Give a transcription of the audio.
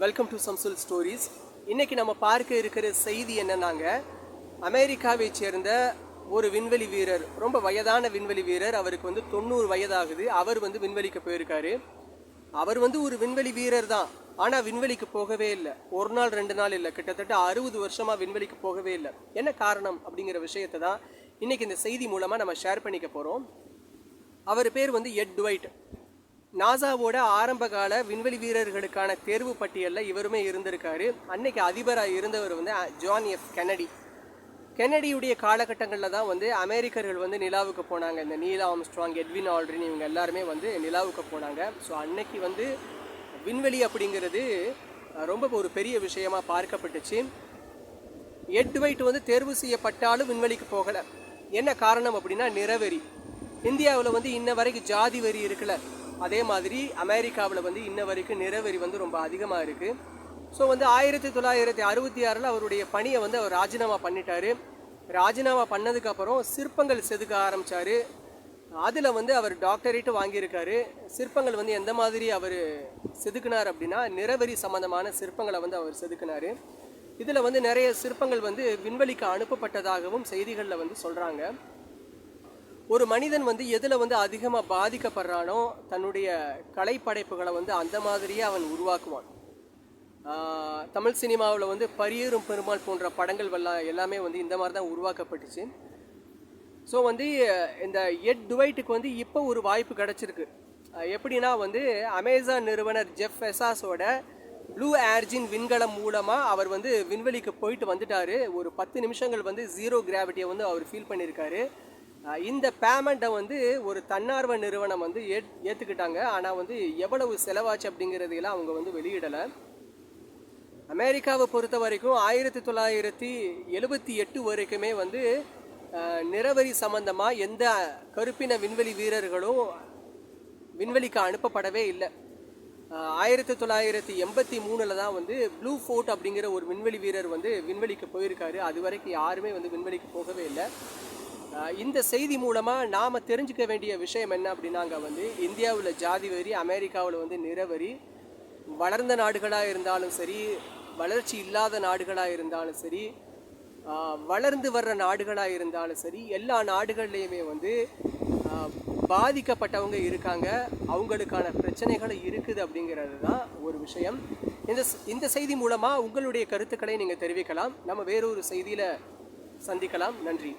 Welcome to Shamsul stories இன்றைக்கி நம்ம பார்க்க இருக்கிற செய்தி என்னன்னாங்க? அமெரிக்காவை சேர்ந்த ஒரு விண்வெளி வீரர் ரொம்ப வயதான விண்வெளி வீரர் அவருக்கு வந்து தொண்ணூறு வயதாகுது. அவர் வந்து விண்வெளிக்கு போயிருக்காரு. அவர் வந்து ஒரு விண்வெளி வீரர் தான். ஆனால் விண்வெளிக்கு போகவே இல்லை. ஒரு நாள் ரெண்டு நாள் இல்லை. கிட்டத்தட்ட அறுபது வருஷமாக விண்வெளிக்கு போகவே இல்லை. என்ன காரணம் அப்படிங்கிற விஷயத்தை தான் இன்றைக்கி இந்த செய்தி மூலமாக நம்ம ஷேர் பண்ணிக்க போகிறோம் அவர் பேர் வந்து எட் டுவைட் நாசாவோட ஆரம்பகால விண்வெளி வீரர்களுக்கான தேர்வு பட்டியலில் இவருமே இருந்திருக்காரு. அன்னைக்கு அதிபராக இருந்தவர் வந்து ஜான் எஃப் கெனடி கெனடியுடைய காலகட்டங்களில் தான் வந்து அமெரிக்கர்கள் வந்து நிலாவுக்கு போனாங்க. இந்த நீலா ஆம்ஸ்ட்ராங் எட்வின் ஆல்ட்ரின் இவங்க எல்லாருமே வந்து நிலாவுக்கு போனாங்க. ஸோ அன்னைக்கு வந்து விண்வெளி அப்படிங்கிறது ரொம்ப ஒரு பெரிய விஷயமாக பார்க்கப்பட்டுச்சு. எட்வைட் வந்து தேர்வு செய்யப்பட்டாலும் விண்வெளிக்கு போகலை. என்ன காரணம் அப்படின்னா நிறவெறி இந்தியாவில் வந்து இன்ன வரைக்கும் ஜாதி வரி இருக்குல்ல அதே மாதிரி அமெரிக்காவில் வந்து இன்ன வரைக்கும் நிறவெறி வந்து ரொம்ப அதிகமாக இருக்குது ஸோ வந்து ஆயிரத்தி தொள்ளாயிரத்தி அறுபத்தி ஆறில் அவருடைய பணியை வந்து அவர் ராஜினாமா பண்ணிட்டார். ராஜினாமா பண்ணதுக்கப்புறம் சிற்பங்கள் செதுக்க ஆரம்பித்தார் அதில் வந்து அவர் டாக்டரேட்டு வாங்கியிருக்காரு. சிற்பங்கள் வந்து எந்த மாதிரி அவர் செதுக்கினார் அப்படின்னா நிறவெறி சம்மந்தமான சிற்பங்களை வந்து அவர் செதுக்கினார். இதில் வந்து நிறைய சிற்பங்கள் வந்து விண்வெளிக்கு அனுப்பப்பட்டதாகவும் செய்திகளில் வந்து சொல்கிறாங்க ஒரு மனிதன் வந்து எதில் வந்து அதிகமாக பாதிக்கப்படுறானோ தன்னுடைய கலைப்படைப்புகளை வந்து அந்த மாதிரியே அவன் உருவாக்குவான். தமிழ் சினிமாவில் வந்து பரியேறும் பெருமாள் போன்ற படங்கள் எல்லாம் எல்லாமே வந்து இந்த மாதிரி தான் உருவாக்கப்பட்டுச்சு. ஸோ வந்து இந்த எட் டுவைட்டுக்கு வந்து இப்போ ஒரு வாய்ப்பு கிடச்சிருக்கு. எப்படின்னா வந்து அமேசான் நிறுவனர் ஜெஃப் எசாஸோட ப்ளூ ஏர்ஜின் விண்கலம் மூலமாக அவர் வந்து விண்வெளிக்கு போயிட்டு வந்துட்டார். ஒரு பத்து நிமிஷங்கள் வந்து ஜீரோ கிராவிட்டியை வந்து அவர் ஃபீல் பண்ணியிருக்காரு இந்த பேமெண்ட்டை வந்து ஒரு தன்னார்வ நிறுவனம் வந்து ஏ ஏற்றுக்கிட்டாங்க ஆனால் வந்து எவ்வளவு செலவாச்சு அப்படிங்கிறதையெல்லாம் அவங்க வந்து வெளியிடலை. அமெரிக்காவை பொறுத்த வரைக்கும் ஆயிரத்தி தொள்ளாயிரத்தி எழுபத்தி எட்டு வரைக்குமே வந்து நிறவரி சம்பந்தமாக எந்த கருப்பின விண்வெளி வீரர்களும் விண்வெளிக்கு அனுப்பப்படவே இல்லை. ஆயிரத்தி தொள்ளாயிரத்தி எண்பத்தி மூணில் தான் வந்து ப்ளூ ஃபோர்ட் அப்படிங்கிற ஒரு விண்வெளி வீரர் வந்து விண்வெளிக்கு போயிருக்காரு. அது வரைக்கும் யாருமே வந்து விண்வெளிக்கு போகவே இல்லை. இந்த செய்தி மூலமாக நாம் தெரிஞ்சுக்க வேண்டிய விஷயம் என்ன அப்படின்னாங்க வந்து இந்தியாவில் ஜாதி வரி அமெரிக்காவில் வந்து நிறவரி வளர்ந்த நாடுகளாக இருந்தாலும் சரி வளர்ச்சி இல்லாத நாடுகளாக இருந்தாலும் சரி வளர்ந்து வர்ற நாடுகளாக இருந்தாலும் சரி எல்லா நாடுகள்லேயுமே வந்து பாதிக்கப்பட்டவங்க இருக்காங்க. அவங்களுக்கான பிரச்சனைகள் இருக்குது அப்படிங்கிறது தான் ஒரு விஷயம். இந்த இந்த செய்தி மூலமாக உங்களுடைய கருத்துக்களை நீங்கள் தெரிவிக்கலாம். நம்ம வேறொரு செய்தியில் சந்திக்கலாம். நன்றி.